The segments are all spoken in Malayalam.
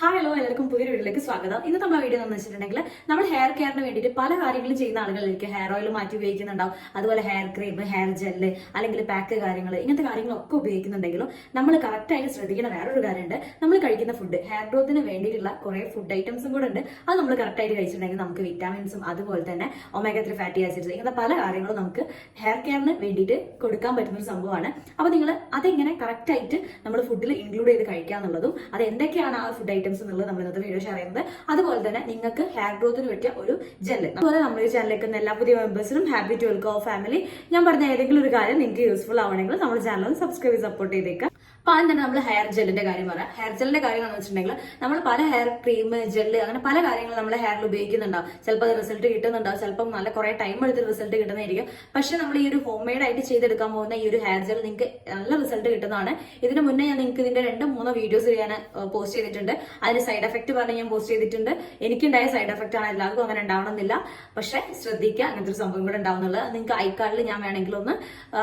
ഹായ് ഹലോ എല്ലാവർക്കും പുതിയ വീഡിയോയിലേക്ക് സ്വാഗതം. ഇന്ന് നമ്മൾ വീഡിയോ എന്ന് വെച്ചിട്ടുണ്ടെങ്കിൽ നമ്മൾ ഹെയർ കെയറിന് വേണ്ടിയിട്ട് പല കാര്യങ്ങളും ചെയ്യുന്ന ആളുകളിലേക്ക് ഹെയർ ഓയിൽ മാറ്റി ഉപയോഗിക്കുന്നുണ്ടാവും. അതുപോലെ ഹെയർ ക്രീം ഹെയർ ജെല്ല് അല്ലെങ്കിൽ പാക്ക് കാര്യങ്ങൾ ഇങ്ങനത്തെ കാര്യങ്ങളൊക്കെ ഉപയോഗിക്കുന്നുണ്ടെങ്കിലും നമ്മൾ കറക്റ്റായിട്ട് ശ്രദ്ധിക്കുന്ന വേറൊരു കാര്യമുണ്ട്. നമ്മൾ കഴിക്കുന്ന ഫുഡ് ഹെയർ ഗ്രോത്തിന് വേണ്ടിയിട്ടുള്ള കുറേ ഫുഡ് ഐറ്റംസും കൂടെ ഉണ്ട്. അത് നമ്മൾ കറക്റ്റായിട്ട് കഴിച്ചിട്ടുണ്ടെങ്കിൽ നമുക്ക് വിറ്റാമിൻസും അതുപോലെ തന്നെ ഒമേഗ ഫാറ്റി ആസിഡ്സ് ഇങ്ങനത്തെ പല കാര്യങ്ങളും നമുക്ക് ഹെയർ കെയറിന് വേണ്ടിയിട്ട് കൊടുക്കാൻ പറ്റുന്ന ഒരു സംഭവമാണ്. അപ്പോൾ നിങ്ങൾ അതെങ്ങനെ കറക്റ്റായിട്ട് നമ്മൾ ഫുഡിൽ ഇൻക്ലൂഡ് ചെയ്ത് കഴിക്കുക എന്നുള്ളതും അത് എന്തൊക്കെയാണ് ആ ഫുഡ് ഐറ്റംസ് എന്നുള്ളത് നമ്മൾ ഇന്നത്തെ വീഡിയോ ഷെയർ ചെയ്യുന്നത്. അതുപോലെ തന്നെ നിങ്ങൾക്ക് ഹെയർ ഗ്രോത്തിന് പറ്റിയ ഒരു ജെല്ല് അതുപോലെ നമ്മൾ ഈ ചാനലിലേക്ക് എല്ലാ പുതിയ മെമ്പേഴ്സിനും ഹാപ്പി ടു വെൽക്കം ഫാമിലി ഞാൻ പറഞ്ഞ ഏതെങ്കിലും ഒരു കാര്യം നിങ്ങൾക്ക് യൂസ്ഫുൾ ആവണമെങ്കിൽ നമ്മുടെ ചാനൽ സബ്സ്ക്രൈബ് സപ്പോർട്ട് ചെയ്തേക്കാം അപ്പൊ ആദ്യം തന്നെ നമ്മൾ ഹെയർ ജെല്ലിന്റെ കാര്യം പറയാം. ഹെയർ ജെല്ലിന്റെ കാര്യം എന്ന് വെച്ചിട്ടുണ്ടെങ്കിൽ നമ്മൾ പല ഹെയർ ക്രീം ജെല്ല് അങ്ങനെ പല കാര്യങ്ങളും നമ്മുടെ ഹെയറിൽ ഉപയോഗിക്കുന്നുണ്ടാവും. ചിലപ്പോൾ അത് റിസൾട്ട് കിട്ടുന്നുണ്ടാവും. ചിലപ്പം നല്ല കുറെ ടൈം എടുത്ത് റിസൾട്ട് കിട്ടുന്നതായിരിക്കും. പക്ഷെ നമ്മൾ ഈ ഒരു ഹോം മെയ്ഡ് ആയിട്ട് ചെയ്തെടുക്കാൻ പോകുന്ന ഈ ഒരു ഹെയർ ജെൽ നിങ്ങൾക്ക് നല്ല റിസൾട്ട് കിട്ടുന്നതാണ്. ഇതിന് മുന്നേ ഞാൻ നിങ്ങൾക്ക് ഇതിന്റെ രണ്ടോ മൂന്നോ വീഡിയോസ് ഞാൻ പോസ്റ്റ് ചെയ്തിട്ടുണ്ട്. അതിന് സൈഡ് എഫക്ട് പറഞ്ഞ് ഞാൻ പോസ്റ്റ് ചെയ്തിട്ടുണ്ട്. എനിക്കുണ്ടായ സൈഡ് എഫക്റ്റ് ആണ് എല്ലാവർക്കും അങ്ങനെ ഉണ്ടാവണമെന്നില്ല. പക്ഷെ ശ്രദ്ധിക്കുക അങ്ങനത്തെ ഒരു സംഭവം കൂടെ ഉണ്ടാവുന്നുള്ളത് നിങ്ങൾക്ക് ഐക്കാർഡിൽ ഞാൻ വേണമെങ്കിൽ ഒന്ന്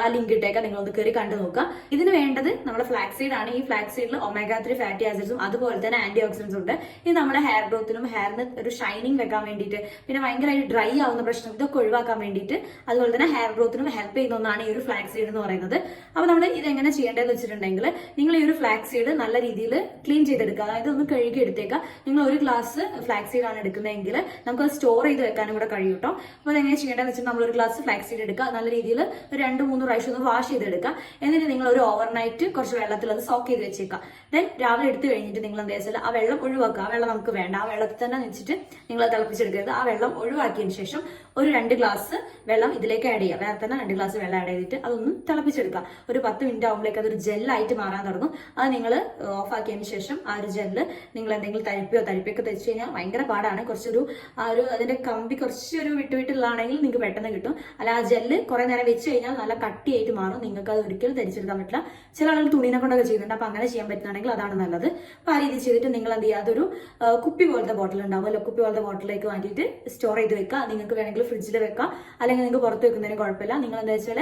ആ ലിങ്ക് ഇട്ടേക്കാം. നിങ്ങളൊന്ന് കയറി കണ്ടു നോക്കുക. ഇതിന് വേണ്ടത് നമ്മുടെ ഫ്ലാക്സ് സീഡ് ആണ്. ഈ ഫ്ലാക്സ് സീഡിൽ ഒമേഗ ത്രീ ഫാറ്റി ആസിഡ്സും അതുപോലെ തന്നെ ആന്റി ഓക്സിഡൻസും ഉണ്ട്. ഇത് നമ്മുടെ ഹെയർ ഗ്രോത്തിനും ഹെയറിന് ഒരു ഷൈനിങ് വെക്കാൻ വേണ്ടിയിട്ട് പിന്നെ ഭയങ്കരമായിട്ട് ഡ്രൈ ആവുന്ന പ്രശ്നം ഇതൊക്കെ ഒഴിവാക്കാൻ വേണ്ടിയിട്ട് അതുപോലെ തന്നെ ഹെയർ ഗ്രോത്തിനും ഹെൽപ്പ് ചെയ്യുന്ന ഒന്നാണ് ഈ ഒരു ഫ്ലാക്സ് സീഡ് എന്ന് പറയുന്നത്. അപ്പോൾ നമ്മൾ ഇത് എങ്ങനെ ചെയ്യേണ്ടതെന്ന് വെച്ചിട്ടുണ്ടെങ്കിൽ നിങ്ങൾ ഈ ഒരു ഫ്ലാക്സ് സീഡ് നല്ല രീതിയിൽ ക്ലീൻ ചെയ്തെടുക്കുക. അതായത് ഒന്ന് കഴുകി എടുത്തേക്കുക. നിങ്ങൾ ഒരു ഗ്ലാസ് ഫ്ലാക്സ് സീഡ് ആണ് എടുക്കുന്നതെങ്കിൽ നമുക്ക് സ്റ്റോർ ചെയ്ത് വെക്കാനും കൂടെ കഴിയും കേട്ടോ അപ്പോൾ അതെങ്ങനെ ചെയ്യേണ്ടതെന്ന് വെച്ചാൽ നമ്മൾ ഒരു ഗ്ലാസ് ഫ്ലാക്സ് സീഡ് എടുക്കുക. നല്ല രീതിയിൽ രണ്ട് മൂന്ന് പ്രാവശ്യം ഒന്ന് വാഷ് ചെയ്തെടുക്കുക. എന്നിട്ട് നിങ്ങൾ ഒരു ഓവർനൈറ്റ് കുറച്ച് വെള്ളത്തിൽ അത് സോക്ക് ചെയ്ത് വെച്ചേക്കുക. ദെൻ രാവിലെ എടുത്തു കഴിഞ്ഞിട്ട് നിങ്ങൾ എന്താ വെച്ചാൽ ആ വെള്ളം ഒഴിവാക്കുക. ആ വെള്ളം നമുക്ക് വേണ്ട. ആ വെള്ളത്തിൽ തന്നെ വെച്ചിട്ട് നിങ്ങൾ തിളപ്പിച്ചെടുക്കരുത്. ആ വെള്ളം ഒഴിവാക്കിയതിന് ശേഷം ഒരു രണ്ട് ഗ്ലാസ് വെള്ളം ഇതിലേക്ക് ആഡ് ചെയ്യുക. വേറെ തന്നെ രണ്ട് ഗ്ലാസ് വെള്ളം ആഡ് ചെയ്തിട്ട് അതൊന്ന് തിളപ്പിച്ചെടുക്കുക. ഒരു പത്ത് മിനിറ്റ് ആകുമ്പോഴേക്ക് അതൊരു ജെല്ലായിട്ട് മാറാൻ തുടങ്ങും. അത് നിങ്ങൾ ഓഫ് ആക്കിയതിന് ശേഷം ആ ഒരു ജെല്ല് നിങ്ങൾ എന്തെങ്കിലും തരിപ്പിയോ തരിപ്പിയൊക്കെ തെച്ച് കഴിഞ്ഞാൽ ഭയങ്കര പാടാണ്. കുറച്ചൊരു ആ ഒരു അതിന്റെ കമ്പി കുറച്ചൊരു വിട്ടുവിട്ടുള്ളതാണെങ്കിൽ നിങ്ങൾക്ക് പെട്ടെന്ന് കിട്ടും. അല്ല ആ ജെല്ല് കുറെ നേരം വെച്ച് കഴിഞ്ഞാൽ നല്ല കട്ടിയായിട്ട് മാറും. നിങ്ങൾക്ക് അത് ഒരിക്കലും ധരിച്ചെടുക്കാൻ പറ്റില്ല. ചില ആളുകൾ തുണീനെ കൊണ്ടൊക്കെ ചെയ്യുന്നുണ്ട്. അപ്പൊ അങ്ങനെ ചെയ്യാൻ പറ്റുന്നുണ്ടെങ്കിൽ അതാണ് നല്ലത്. അപ്പൊ ആ രീതി ചെയ്തിട്ട് നിങ്ങൾ എന്ത് ചെയ്യുക? അതൊരു കുപ്പി പോലത്തെ ബോട്ടിൽ ഉണ്ടാവുമല്ലോ കുപ്പി പോലത്തെ ബോട്ടിലേക്ക് വേണ്ടിയിട്ട് സ്റ്റോർ ചെയ്ത് വെക്കുക. നിങ്ങൾക്ക് വേണമെങ്കിൽ ഫ്രിഡ്ജിൽ വെക്കാം. അല്ലെങ്കിൽ നിങ്ങൾക്ക് പുറത്ത് വെക്കുന്നതിന് കുഴപ്പമില്ല. നിങ്ങൾ എന്താ വെച്ചാൽ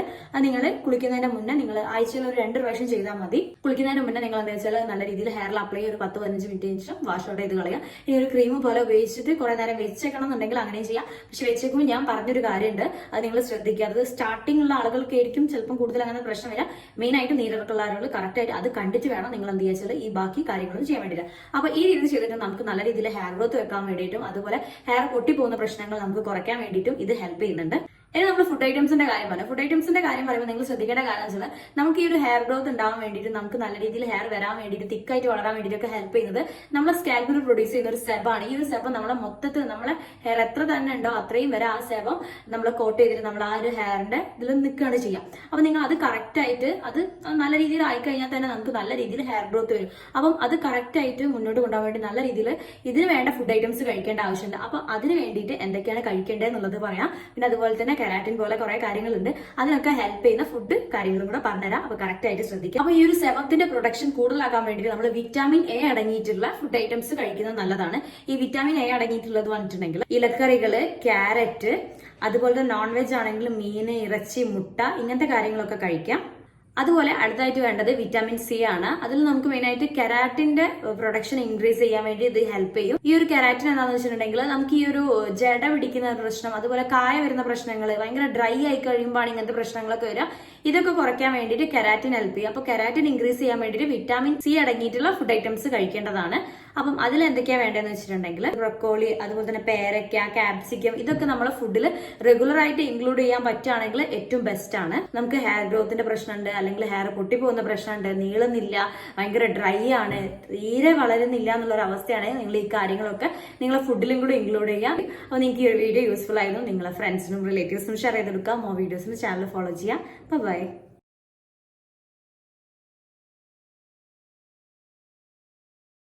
നിങ്ങൾ കുളിക്കുന്നതിന് മുന്നേ നിങ്ങൾ ആഴ്ചയിൽ ഒരു രണ്ട് പ്രാവശ്യം ചെയ്താൽ മതി. കുളിക്കുന്നതിന് മുന്നേ നിങ്ങൾ എന്താ വെച്ചാൽ നല്ല രീതിയിൽ ഹെയറിൽ അപ്ലൈ ചെയ്യുക ഒരു പത്ത് പതിനഞ്ച് മിനിറ്റ് ശേഷം വാഷ് ഔട്ട് ചെയ്ത് കളയുക. ഇനി ഒരു ക്രീം പോലെ ഉപയോഗിച്ചിട്ട് കുറേ നേരം വെച്ചേക്കണം എന്നുണ്ടെങ്കിൽ അങ്ങനെയും ചെയ്യാം. പക്ഷെ വെച്ചേക്കുമ്പോൾ ഞാൻ പറഞ്ഞൊരു കാര്യമുണ്ട്. അത് നിങ്ങൾ ശ്രദ്ധിക്കുക. അത് സ്റ്റാർട്ടിംഗ് ഉള്ള ആളുകൾക്കായിരിക്കും ചിലപ്പം കൂടുതൽ അങ്ങനെ പ്രശ്നം വരിക. മെയിൻ ആയിട്ട് ആളുകൾ കറക്റ്റ് ആയിട്ട് അത് കണ്ടിട്ട് വേണം നിങ്ങൾ എന്ത് ചെയ്യാച്ചാൽ ഈ ബാക്കി കാര്യങ്ങളും ചെയ്യാൻ വേണ്ടിയിട്ട്. അപ്പൊ ഈ രീതി ചെയ്തിട്ട് നമുക്ക് നല്ല രീതിയിൽ ഹെയർ ഗ്രോത്ത് വെക്കാൻ വേണ്ടിയിട്ടും അതുപോലെ ഹെയർ പൊട്ടിപ്പോകുന്ന പ്രശ്നങ്ങൾ നമുക്ക് കുറയ്ക്കാൻ വേണ്ടിയിട്ടും ഇത് ഹെൽപ്പ് ചെയ്യുന്നുണ്ട്. ഇനി നമ്മൾ ഫുഡ് ഐറ്റംസിന്റെ കാര്യം പറയാം. ഫുഡ് ഐറ്റംസിന്റെ കാര്യം പറയുമ്പോൾ നിങ്ങൾ ശ്രദ്ധിക്കേണ്ട കാര്യം വെച്ചാൽ നമുക്ക് ഈ ഒരു ഹെയർ ഗ്രോത്ത് ഉണ്ടാവാൻ വേണ്ടിയിട്ട് നമുക്ക് നല്ല രീതിയിൽ ഹെയർ വരാൻ വേണ്ടിയിട്ട് തിക്കായിട്ട് വളരാൻ വേണ്ടിയിട്ടൊക്കെ ഹെൽപ്പ് ചെയ്യുന്നത് നമ്മുടെ സ്കാൽപ്പിൽ പ്രൊഡ്യൂസ് ചെയ്യുന്ന ഒരു സെബാണ് ഈ ഒരു സെബം നമ്മളെ മൊത്തത്തിൽ നമ്മളെ ഹെയർ എത്ര തന്നെ ഉണ്ടോ അത്രയും വരെ ആ സെബം നമ്മൾ കോട്ട് ചെയ്തിട്ട് നമ്മൾ ആ ഒരു ഹെയറിന്റെ ഇതിൽ നിൽക്കുകയാണ് ചെയ്യാം അപ്പൊ നിങ്ങൾ അത് കറക്റ്റ് ആയിട്ട് അത് നല്ല രീതിയിൽ ആയി കഴിഞ്ഞാൽ തന്നെ നമുക്ക് നല്ല രീതിയിൽ ഹെയർ ഗ്രോത്ത് വരും. അപ്പം അത് കറക്റ്റ് ആയിട്ട് മുന്നോട്ട് കൊണ്ടുപോകാൻ വേണ്ടി നല്ല രീതിയിൽ ഇതിന് വേണ്ട ഫുഡ് ഐറ്റംസ് കഴിക്കേണ്ട ആവശ്യമുണ്ട്. അപ്പൊ അതിന് വേണ്ടിയിട്ട് എന്തൊക്കെയാണ് കഴിക്കേണ്ടത് എന്നുള്ളത് പറയാം. പിന്നെ അതുപോലെ തന്നെ കെരാറ്റിൻ പോലെ കുറെ കാര്യങ്ങളുണ്ട്. അതിനൊക്കെ ഹെൽപ്പ് ചെയ്യുന്ന ഫുഡ് കാര്യങ്ങളും കൂടെ പറഞ്ഞുതരാം. അപ്പൊ കറക്റ്റ് ആയിട്ട് ശ്രദ്ധിക്കുക അപ്പൊ ഈ ഒരു സെവത്തിന്റെ പ്രൊഡക്ഷൻ കൂടുതലാക്കാൻ വേണ്ടി നമ്മൾ വിറ്റാമിൻ എ അടങ്ങിയിട്ടുള്ള ഫുഡ് ഐറ്റംസ് കഴിക്കുന്നത് നല്ലതാണ്. ഈ വിറ്റാമിൻ എ അടങ്ങിയിട്ടുള്ളത് വന്നിട്ടുണ്ടെങ്കിൽ ഇലക്കറികൾ ക്യാരറ്റ് അതുപോലെ നോൺ വെജ് ആണെങ്കിൽ മീന് ഇറച്ചി മുട്ട ഇങ്ങനത്തെ കാര്യങ്ങളൊക്കെ കഴിക്കാം. അതുപോലെ അടുത്തായിട്ട് വേണ്ടത് വിറ്റാമിൻ സി ആണ്. അതിൽ നമുക്ക് മെയിൻ ആയിട്ട് കെരാറ്റിന്റെ പ്രൊഡക്ഷൻ ഇൻക്രീസ് ചെയ്യാൻ വേണ്ടി ഇത് ഹെൽപ്പ് ചെയ്യും. ഈ ഒരു കെരാറ്റിൻ എന്താണെന്ന് വെച്ചിട്ടുണ്ടെങ്കിൽ നമുക്ക് ഈ ഒരു ജട പിടിക്കുന്ന പ്രശ്നം അതുപോലെ കായ വരുന്ന പ്രശ്നങ്ങൾ ഭയങ്കര ഡ്രൈ ആയി കഴിയുമ്പോഴാണ് ഇങ്ങനത്തെ പ്രശ്നങ്ങളൊക്കെ വരിക. ഇതൊക്കെ കുറയ്ക്കാൻ വേണ്ടിയിട്ട് കെരാറ്റിൻ ഹെൽപ്പ് ചെയ്യും. അപ്പോൾ കെരാറ്റിൻ ഇൻക്രീസ് ചെയ്യാൻ വേണ്ടിയിട്ട് വിറ്റാമിൻ സി അടങ്ങിയിട്ടുള്ള ഫുഡ് ഐറ്റംസ് കഴിക്കേണ്ടതാണ്. അപ്പം അതിൽ എന്തൊക്കെയാണ് വേണ്ടതെന്ന് വെച്ചിട്ടുണ്ടെങ്കിൽ ബ്രൊക്കോളി അതുപോലെ തന്നെ പേരയ്ക്ക കാപ്സിക്കം ഇതൊക്കെ നമ്മൾ ഫുഡിൽ റെഗുലർ ആയിട്ട് ഇൻക്ലൂഡ് ചെയ്യാൻ പറ്റുകയാണെങ്കിൽ ഏറ്റവും ബെസ്റ്റ് ആണ്. നമുക്ക് ഹെയർ ഗ്രോത്തിന്റെ പ്രശ്നമുണ്ട് അല്ലെങ്കിൽ ഹെയർ പൊട്ടിപ്പോകുന്ന പ്രശ്നമുണ്ട് നീളുന്നില്ല ഭയങ്കര ഡ്രൈ ആണ് തീരെ വളരുന്നില്ല എന്നുള്ള ഒരു അവസ്ഥയാണ് നിങ്ങൾ ഈ കാര്യങ്ങളൊക്കെ നിങ്ങളെ ഫുഡിലും കൂടെ ഇൻക്ലൂഡ് ചെയ്യാം. അപ്പോൾ നിങ്ങൾക്ക് ഈ വീഡിയോ യൂസ്ഫുൾ ആയിരുന്നു നിങ്ങളെ ഫ്രണ്ട്സിനും റിലേറ്റീവ്സിനും ഷെയർ ചെയ്തെടുക്കാം. മോ വീഡിയോസിന് ചാനൽ ഫോളോ ചെയ്യാം. ബൈ